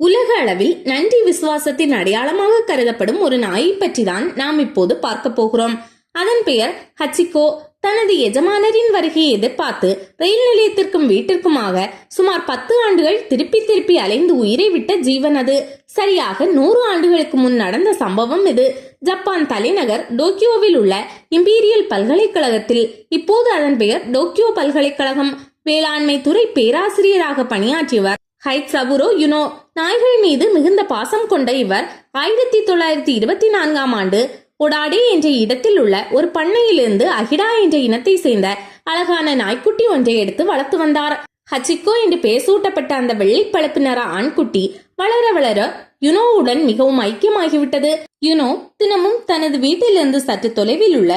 உலக அளவில் நன்றி விசுவாசத்தின் அடையாளமாக கருதப்படும் ஒரு நாயை பற்றி தான் நாம் இப்போது பார்க்க போகிறோம். அதன் பெயர் ஹச்சிகோ. தனது எஜமானரின் வருகையை எதிர்பார்த்து ரயில் நிலையத்திற்கும் வீட்டிற்குமாக சுமார் பத்து ஆண்டுகள் திருப்பி திருப்பி அலைந்து உயிரை விட்ட ஜீவன் அது. சரியாக நூறு ஆண்டுகளுக்கு முன் நடந்த சம்பவம் இது. ஜப்பான் தலைநகர் டோக்கியோவில் உள்ள இம்பீரியல் பல்கலைக்கழகத்தில். இப்போது அதன் பெயர் டோக்கியோ பல்கலைக்கழகம். வேளாண்மை துறை பேராசிரியராக பணியாற்றியவர். ஹைத் சவுரோ யுனோ நாய்கள் மீது மிகுந்த பாசம் கொண்ட இவர் ஆயிரத்தி தொள்ளாயிரத்தி இருபத்தி நான்காம் ஆண்டு ஒடாடே என்ற இடத்தில் உள்ள ஒரு பண்ணையிலிருந்து அகிடா என்ற இனத்தை சேர்ந்த அழகான நாய்க்குட்டி ஒன்றை எடுத்து வளர்த்து வந்தார். ஹச்சிக்கோ என்று பேசூட்டப்பட்ட அந்த வெள்ளைப்பழப்பு நிற ஆண்குட்டி வளர வளர யுனோவுடன் மிகவும் ஐக்கியமாகிவிட்டது. யுனோ தினமும் தனது வீட்டிலிருந்து சற்று தொலைவில் உள்ள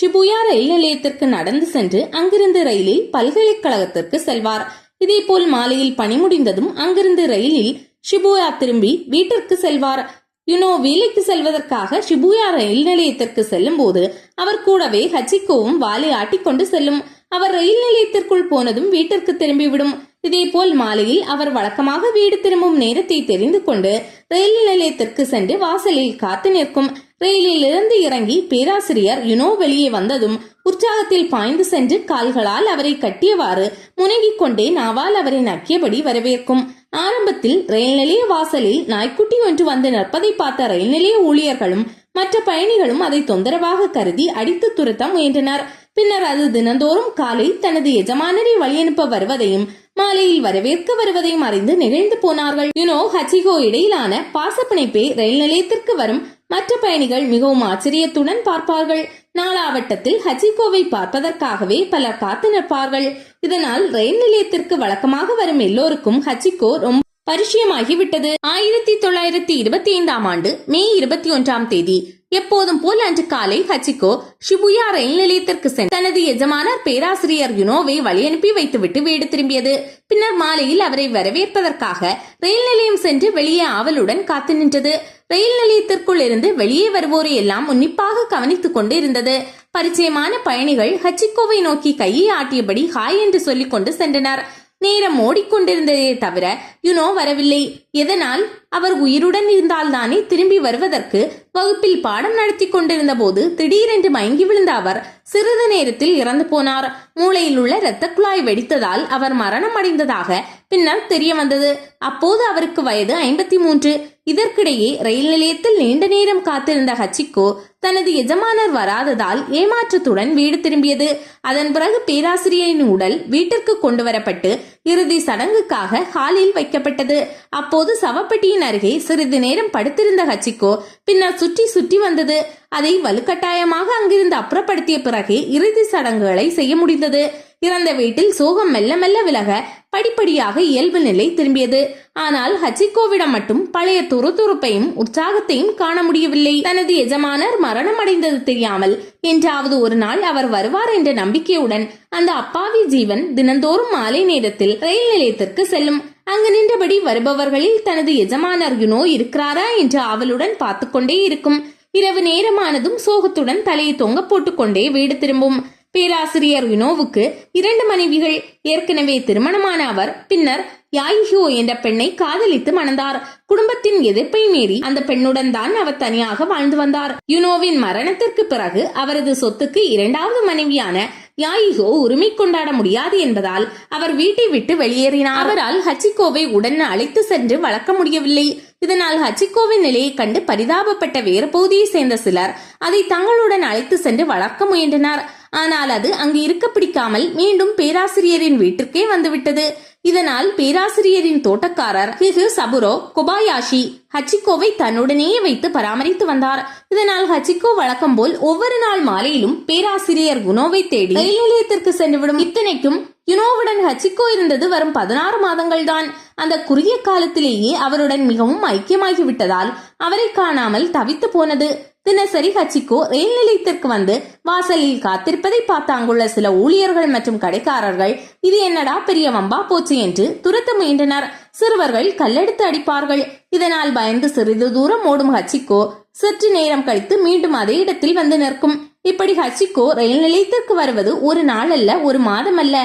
ஷிபுயா ரயில் நிலையத்திற்கு நடந்து சென்று அங்கிருந்து ரயிலில் பல்கலைக்கழகத்திற்கு செல்வார். இதேபோல் மாலையில் பணி முடிந்ததும் அங்கிருந்து ரயிலில் ஷிபுயா திரும்பி வீட்டிற்கு செல்வார். யுனோ வேலைக்கு செல்வதற்காக ஷிபுயா ரயில் நிலையத்திற்கு செல்லும் போது அவர் கூடவே ஹச்சிகோவும் வாலை ஆட்டிக்கொண்டு செல்லும். அவர் ரயில் நிலையத்திற்குள் போனதும் வீட்டிற்கு திரும்பிவிடும். இதேபோல் மாலையில் அவர் வழக்கமாக வீடு திரும்பும் நேரத்தை தெரிந்து கொண்டு ரயில் நிலையத்திற்கு சென்று வாசலில் காத்து நிற்கும் ரயிலில் இருந்து இறங்கி பேராசிரியர் யுனோ வெளியே வந்ததும் உற்சாகத்தில் பாய்ந்து சென்று கால்களால் அவரை கட்டியவாறு முனங்கிக் கொண்டே நாவால் அவரை நக்கியபடி வரவேற்கும். ஆரம்பத்தில் ரயில் நிலைய வாசலில் நாய்க்குட்டி ஒன்று வந்து நிற்பதை பார்த்த ரயில் நிலைய ஊழியர்களும் மற்ற பயணிகளும் அதை தொந்தரவாக கருதி அடித்து துரத்த முயன்றனர். பின்னர் அது தினந்தோறும் காலை தனது எஜமானரை வழியனுப்ப வருவதையும் மாலையில் வரவேற்க வருவதையும் அறிந்து நெகிழ்ந்து போனார்கள். யுனோ ஹச்சிகோ இடையிலான பாசப்பிணைப்பை ரயில் நிலையத்திற்கு வரும். மற்ற பயணிகள் மிகவும் ஆச்சரியத்துடன் பார்ப்பார்கள். நாளாவட்டத்தில் ஹச்சிகோவை பார்ப்பதற்காகவே பலர் காத்து நிற்பார்கள். இதனால் ரயில் நிலையத்திற்கு வழக்கமாக வரும் எல்லோருக்கும் ஹச்சிகோ ரொம்ப பரிச்சயமாகிவிட்டது. ஆயிரத்தி தொள்ளாயிரத்தி இருபத்தி ஐந்தாம் ஆண்டு மே இருபத்தி ஒன்றாம் தேதி எப்போதும் போல் அன்று காலை ஹச்சிகோ ஷிபுயா ரயில் நிலையத்திற்கு சென்று தனது எஜமானர் பேராசிரியர் யுனோவை வழியனுப்பி வைத்துவிட்டு வீடு திரும்பியது. பின்னர் மாலையில் அவரை வரவேற்பதற்காக ரயில் நிலையம் சென்று வெளியே ஆவலுடன் காத்து நின்றது. ரயில் நிலையத்திற்குள் இருந்து வெளியே வருவோரை எல்லாம் உன்னிப்பாக கவனித்துக் கொண்டு இருந்தது பரிச்சயமான பயணிகள் ஹச்சிகோவை நோக்கி கையை ஆட்டியபடி ஹாய் என்று சொல்லிக் கொண்டு சென்றனர். நேரம் ஓடிக்கொண்டிருந்ததே தவிர யுனோ வரவில்லை. எதனால்? அவர் உயிருடன் இருந்தால்தானே திரும்பி வருவதற்கு வகுப்பில் பாடம் நடத்தி கொண்டிருந்த போது திடீரென்று மயங்கி விழுந்த அவர் சிறிது நேரத்தில் இறந்து போனார். மூளையில் உள்ள இரத்த குழாய் வெடித்ததால் அவர் மரணம் அடைந்ததாக பின்னர் தெரிய வந்தது. அப்போது அவருக்கு வயது ஐம்பத்தி மூன்று இதற்கிடையே ரயில் நிலையத்தில் நீண்ட நேரம் காத்திருந்த ஹச்சிக்கோ தனது எஜமானர் வராததால் ஏமாற்றத்துடன் வீடு திரும்பியது. அதன் பிறகு பேராசிரியரின் உடல் வீட்டிற்கு கொண்டு வரப்பட்டு இறுதி சடங்குக்காக ஹாலில் வைக்கப்பட்டது. அப்போது சவப்பெட்டியின் அருகே சிறிது நேரம் படுத்திருந்த ஹச்சிக்கோ பின்னர் சுற்றி சுற்றி வந்தது. அதை வலுக்கட்டாயமாக அங்கிருந்து அப்புறப்படுத்திய பிறகே இறுதி சடங்குகளை செய்ய முடிந்தது. இறந்த வீட்டில் சோகம் மெல்ல மெல்ல விலக படிப்படியாக இயல்பு நிலை திரும்பியது. ஆனால் ஹச்சிகோவிடம் மட்டும் பழைய துருதுருப்பையும் உற்சாகத்தையும் காண முடியவில்லை. தனது எஜமானர் மரணம் அடைந்தது தெரியாமல் என்றாவது ஒரு நாள் அவர் வருவார் என்ற நம்பிக்கையுடன் அந்த அப்பாவி ஜீவன் தினந்தோறும் மாலை நேரத்தில் ரயில் நிலையத்திற்கு செல்லும். அங்கு நின்றபடி வருபவர்களில் தனது எஜமானர் யுனோ இருக்கிறாரா என்று ஆவலுடன் பார்த்து கொண்டே இருக்கும். இரவு நேரமானதும் சோகத்துடன் தலையை தொங்க போட்டுக்கொண்டே வீடு திரும்பும். பேராசிரியர் யுனோவுக்கு இரண்டு மனைவிகள் ஏற்கனவே திருமணமான அவர் பின்னர் யாயிஹோ என்ற பெண்ணை காதலித்து மணந்தார். குடும்பத்தின் எதிர்ப்பை மீறி அந்த பெண்ணுடன் தான் அவர் தனியாக வாழ்ந்து வந்தார். யுனோவின் மரணத்திற்கு பிறகு அவரது சொத்துக்கு இரண்டாவது மனைவியான யாயிகோ உரிமை கொண்டாட முடியாது என்பதால் அவர் வீட்டை விட்டு வெளியேறினார். அவரால் ஹச்சிகோவை உடன் அழைத்து சென்று வளர்க்க முடியவில்லை. இதனால் ஹச்சிகோவின் நிலையை கண்டு பரிதாபப்பட்ட வேறு பகுதியை சேர்ந்த சிலர் அதை தங்களுடன் அழைத்து சென்று வளர்க்க முயன்றனர். ஆனால் அது அங்கு இருக்க பிடிக்காமல் மீண்டும் பேராசிரியரின் வீட்டிற்கே வந்துவிட்டது. இதனால் பேராசிரியரின் தோட்டக்காரர் ஹிகு சபுரோ கொபாயாஷி ஹச்சிகோவை தன்னுடனேயே வைத்து பராமரித்து வந்தார். இதனால் ஹச்சிகோ வழக்கம் போல் ஒவ்வொரு நாள் மாலையிலும் பேராசிரியர் குணோவை தேடி ரயில் நிலையத்திற்கு சென்றுவிடும். இத்தனைக்கும் யுனோவுடன் ஹச்சிக்கோ இருந்தது வரும் பதினாறு மாதங்கள் தான் அந்த குறுகிய காலத்திலேயே அவருடன் மிகவும் ஐக்கியமாகிவிட்டதால் அவரை காணாமல் தவித்து போனது. தினசரி ஹச்சிக்கோ ரயில் நிலையத்திற்கு வந்து வாசலில் காத்திருப்பதை பார்த்த அங்குள்ள சில ஊழியர்கள் மற்றும் கடைக்காரர்கள் இது என்னடா பெரிய வம்பா போச்சு என்று துரத்த முயன்றனர். சிறுவர்கள் கல்லெடுத்து அடிப்பார்கள். இதனால் பயந்து சிறிது தூரம் ஓடும் ஹச்சிக்கோ சற்று நேரம் கழித்து மீண்டும் அதே இடத்தில் வந்து நிற்கும். இப்படி ஹச்சிக்கோ ரயில் நிலையத்திற்கு வருவது ஒரு நாள் அல்ல ஒரு மாதம் அல்ல.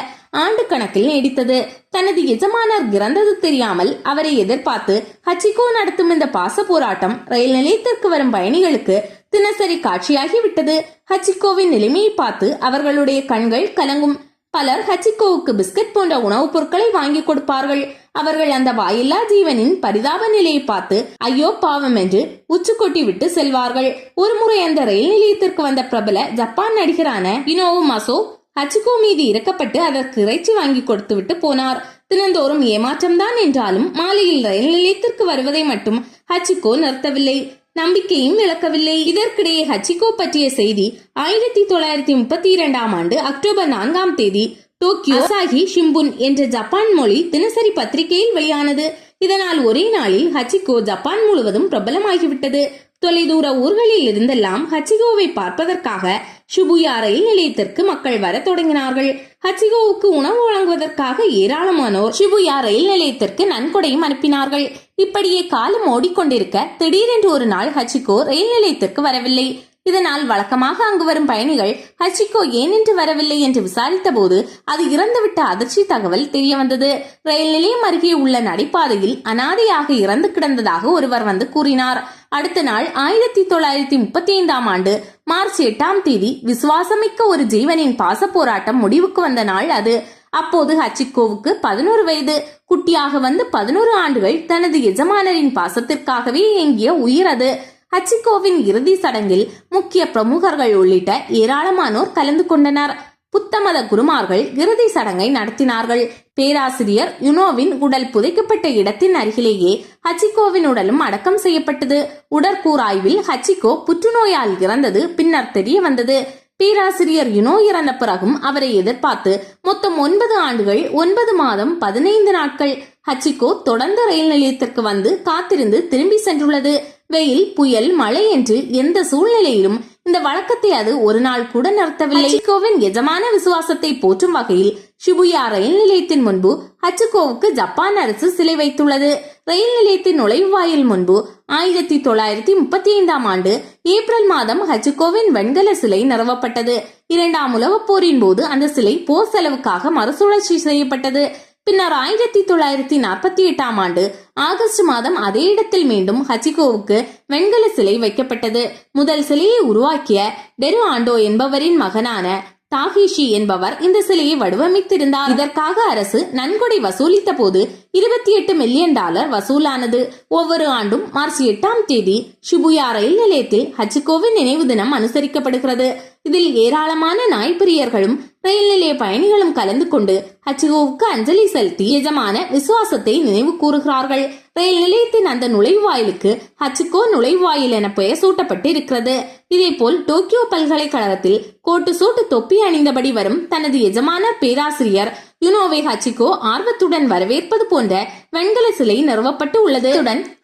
ஆண்டு கணக்கில் நீடித்தது. தனது எஜமானர் இறந்தது தெரியாமல் அவரை எதிர்பார்த்து ஹச்சிகோ நடத்தும் இந்த பாச போராட்டம் ரயில் நிலையத்திற்கு வரும் பயணிகளுக்கு தினசரி காட்சியாகிவிட்டது. ஹச்சிகோவின் நிலைமையை பார்த்து அவர்களுடைய கண்கள் கலங்கும். பலர் ஹச்சிகோவுக்கு பிஸ்கட் போன்ற உணவுப் பொருட்களை வாங்கி கொடுப்பார்கள். அவர்கள் அந்த வாயில்லா ஜீவனின் பரிதாப நிலையை பார்த்து ஐயோ பாவம் என்று உச்சு கொட்டி விட்டு செல்வார்கள். ஒருமுறை அந்த ரயில் நிலையத்திற்கு வந்த பிரபல ஜப்பான் நடிகரான இனோவு மசோ ஹச்சிகோ மீது இறக்கப்பட்டு அதற்கு இறைச்சி வாங்கி கொடுத்து விட்டு போனார். தினந்தோறும் ஏமாற்றம்தான் என்றாலும் மாலையில் ரயில் நிலையத்திற்கு வருவதை மட்டும் ஹச்சிகோ நிறுத்தவில்லை. நம்பிக்கையும் இழக்கவில்லை. இதற்கிடையே ஹச்சிகோ பற்றிய செய்தி ஆயிரத்தி தொள்ளாயிரத்தி முப்பத்தி இரண்டாம் ஆண்டு அக்டோபர் நான்காம் தேதி டோக்கியோ சாஹி ஷிம்புன் என்ற ஜப்பான் மொழி தினசரி பத்திரிகையில் வெளியானது. இதனால் ஒரே நாளில் ஹச்சிகோ ஜப்பான் முழுவதும் பிரபலமாகிவிட்டது. தொலைதூர ஊர்களில் இருந்தெல்லாம் ஹச்சிகோவை பார்ப்பதற்காக ஷுபுயா ரயில் நிலையத்திற்கு மக்கள் வர தொடங்கினார்கள். ஹச்சிகோவுக்கு உணவு வழங்குவதற்காக ஏராளமானோர் ஷிபுயா ரயில் நிலையத்திற்கு நன்கொடையும் அனுப்பினார்கள். இப்படியே காலம் ஓடிக்கொண்டிருக்க திடீரென்று ஒரு நாள் ஹச்சிகோ ரயில் நிலையத்திற்கு வரவில்லை. இதனால் வழக்கமாக அங்கு வரும் பயணிகள் ஹச்சிகோ ஏன் என்று வரவில்லை? என்று விசாரித்த போது அது இறந்துவிட்ட அதிர்ச்சி தகவல் தெரிய வந்தது ரயில் நிலையம் அருகே உள்ள நடைபாதையில் அனாதையாக இறந்து கிடந்ததாக ஒருவர் வந்து கூறினார். அடுத்த நாள் ஆயிரத்தி தொள்ளாயிரத்தி முப்பத்தி ஐந்தாம் ஆண்டு மார்ச் எட்டாம் தேதி விசுவாசமிக்க ஒரு ஜீவனின் பாச போராட்டம் முடிவுக்கு வந்த நாள் அது. அப்போது ஹச்சிகோவுக்கு பதினோரு வயது. குட்டியாக வந்து பதினோரு ஆண்டுகள் தனது எஜமானரின் பாசத்திற்காகவே இயங்கிய உயிர் அது. ஹச்சிகோவின் இறுதி சடங்கில் முக்கிய பிரமுகர்கள் உள்ளிட்ட ஏராளமானோர் கலந்து கொண்டனர். புத்தமத குருமார்கள் இறுதி சடங்கை நடத்தினார்கள். பேராசிரியர் யுனோவின் உடல் புதைக்கப்பட்ட இடத்தின் அருகிலேயே ஹச்சிகோவின் உடலும் அடக்கம் செய்யப்பட்டது. உடற்கூராய்வில் ஹச்சிகோ புற்றுநோயால் இறந்தது பின்னர் தெரிய வந்தது. பேராசிரியர் யுனோ இறந்த பிறகும் அவரை எதிர்பார்த்து மொத்தம் ஒன்பது ஆண்டுகள் ஒன்பது மாதம் பதினைந்து நாட்கள் ஹச்சிகோ தொடர்ந்து ரயில் நிலையத்திற்கு வந்து காத்திருந்து திரும்பி சென்றுள்ளது. வெயில் புயல் மழை என்று எந்த சூழ்நிலையிலும் இந்த வழக்கத்தை அது ஒரு நாள் கூட நடத்தவில்லை ஹச்சிகோவின் எஜமான விசுவாசத்தை போற்றும் வகையில் ஷிபுயா ரயில் நிலையத்தின் முன்பு ஹச்சிகோவுக்கு ஜப்பான் அரசு சிலை வைத்துள்ளது. ரயில் நிலையத்தின் நுழைவாயில் முன்பு ஆயிரத்தி தொள்ளாயிரத்தி முப்பத்தி ஐந்தாம் ஆண்டு ஏப்ரல் மாதம் ஹச்சிகோவின் வெண்கல சிலை நிறுவப்பட்டது. இரண்டாம் உலகப் போரின் போது அந்த சிலை போர் செலவுக்காக மறுசுழற்சி செய்யப்பட்டது. பின்னர் ஆயிரத்தி தொள்ளாயிரத்தி நாற்பத்தி எட்டாம் ஆண்டு ஆகஸ்ட் மாதம் அதே இடத்தில் மீண்டும் ஹச்சிகோவுக்கு வெண்கல சிலை வைக்கப்பட்டது. முதல் சிலையை உருவாக்கிய டெரு ஆண்டோ என்பவரின் மகனான தாகிஷி என்பவர் இந்த சிலையை வடிவமைத்திருந்தார். இதற்காக அரசு நன்கொடை வசூலித்த போது இருபத்தி எட்டு மில்லியன் டாலர் வசூலானது. ஒவ்வொரு ஆண்டும் மார்ச் எட்டாம் தேதி ஷிபுயா ரயில் நிலையத்தில் ஹச்சிகோவின் நினைவு தினம் அனுசரிக்கப்படுகிறது. இதில் ஏராளமான நாய்ப்பிரியர்களும் ரயில் நிலைய பயணிகளும் கலந்து கொண்டு ஹச்சிகோவுக்கு அஞ்சலி செலுத்தி எஜமான விசுவாசத்தை நினைவு கூறுகிறார்கள். ரயில் நிலையத்தின் அந்த நுழைவாயிலுக்கு ஹச்சிகோ நுழைவாயில் என பெயர் சூட்டப்பட்டு இருக்கிறது இதேபோல் டோக்கியோ பல்கலைக்கழகத்தில் கோட்டு சூட்டு தொப்பி அணிந்தபடி வரும் தனது எஜமான பேராசிரியர் யுனோவை ஹச்சிகோ ஆர்வத்துடன் வரவேற்பது போன்ற வெண்கல சிலை நிறுவப்பட்டு உள்ளது.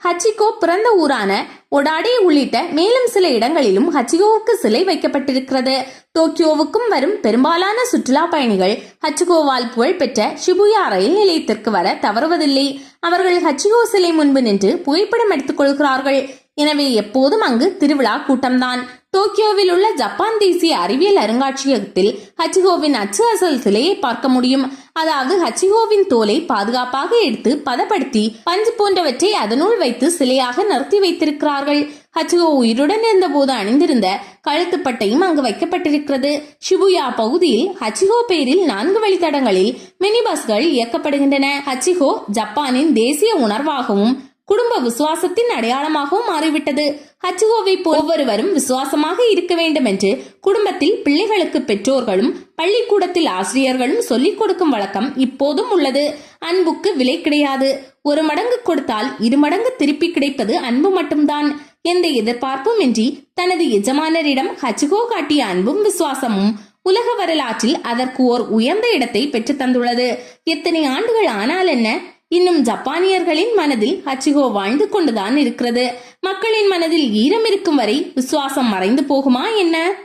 ஹச்சிகோ பிறந்த ஊரான ஒடாடே உள்ளிட்ட மேலும் சில இடங்களிலும் ஹச்சிகோவுக்கு சிலை வைக்கப்பட்டிருக்கிறது. டோக்கியோவுக்கும் வரும் பெரும்பாலான சுற்றுலா பயணிகள் ஹச்சுகோவால் புகழ்பெற்ற ஷிபுயா ரயில் நிலையத்திற்கு வர தவறுவதில்லை. அவர்கள் ஹச்சிகோ சிலை முன்பு நின்று புகைப்படம் எடுத்துக் கொள்கிறார்கள். எனவே எப்போதும் அங்கு திருவிழா கூட்டம்தான். டோக்கியோவில் உள்ள ஜப்பான் தேசிய அறிவியல் அருங்காட்சியகத்தில் ஹச்சிகோவின் அச்சு அசல் சிலையை பார்க்க முடியும். அதாவது ஹச்சிகோவின் தோலை பாதுகாப்பாக எடுத்து பதப்படுத்தி பஞ்சு போன்றவற்றை அதனுள் வைத்து சிலையாக நிறுத்தி வைத்திருக்கிறார்கள். ஹச்சிகோ உயிருடன் இருந்தபோது அணிந்திருந்த கழுத்துப்பட்டையும் அங்கு வைக்கப்பட்டிருக்கிறது. ஷிபுயா பகுதியில் ஹச்சிகோ பெயரில் நான்கு வழித்தடங்களில் மினி பஸ்கள் இயக்கப்படுகின்றன. ஹச்சிகோ ஜப்பானின் தேசிய உணர்வாகவும் குடும்ப விசுவாசத்தின் அடையாளமாகவும் மாறிவிட்டது. ஹச்சிகோவை ஒவ்வொருவரும் விசுவாசமாக இருக்க வேண்டும் என்று குடும்பத்தில் பிள்ளைகளுக்கு பெற்றோர்களும் பள்ளிக்கூடத்தில் ஆசிரியர்களும் சொல்லிக் கொடுக்கும் வழக்கம் இப்போதும் உள்ளது. அன்புக்கு விலை கிடையாது. ஒரு மடங்கு கொடுத்தால் இரு மடங்கு திருப்பி கிடைப்பது அன்பு மட்டும்தான். எந்த எதிர்பார்ப்பும் இன்றி தனது எஜமானரிடம் ஹச்சிகோ காட்டிய அன்பும் விசுவாசமும் உலக வரலாற்றில் அதற்கு ஓர் உயர்ந்த இடத்தை பெற்று தந்துள்ளது. எத்தனை ஆண்டுகள் ஆனால் என்ன? இன்னும் ஜப்பானியர்களின் மனதில் ஹச்சிகோ வாழ்ந்து கொண்டுதான் இருக்கிறது. மக்களின் மனதில் ஈரம் இருக்கும் வரை விசுவாசம் மறைந்து போகுமா என்ன?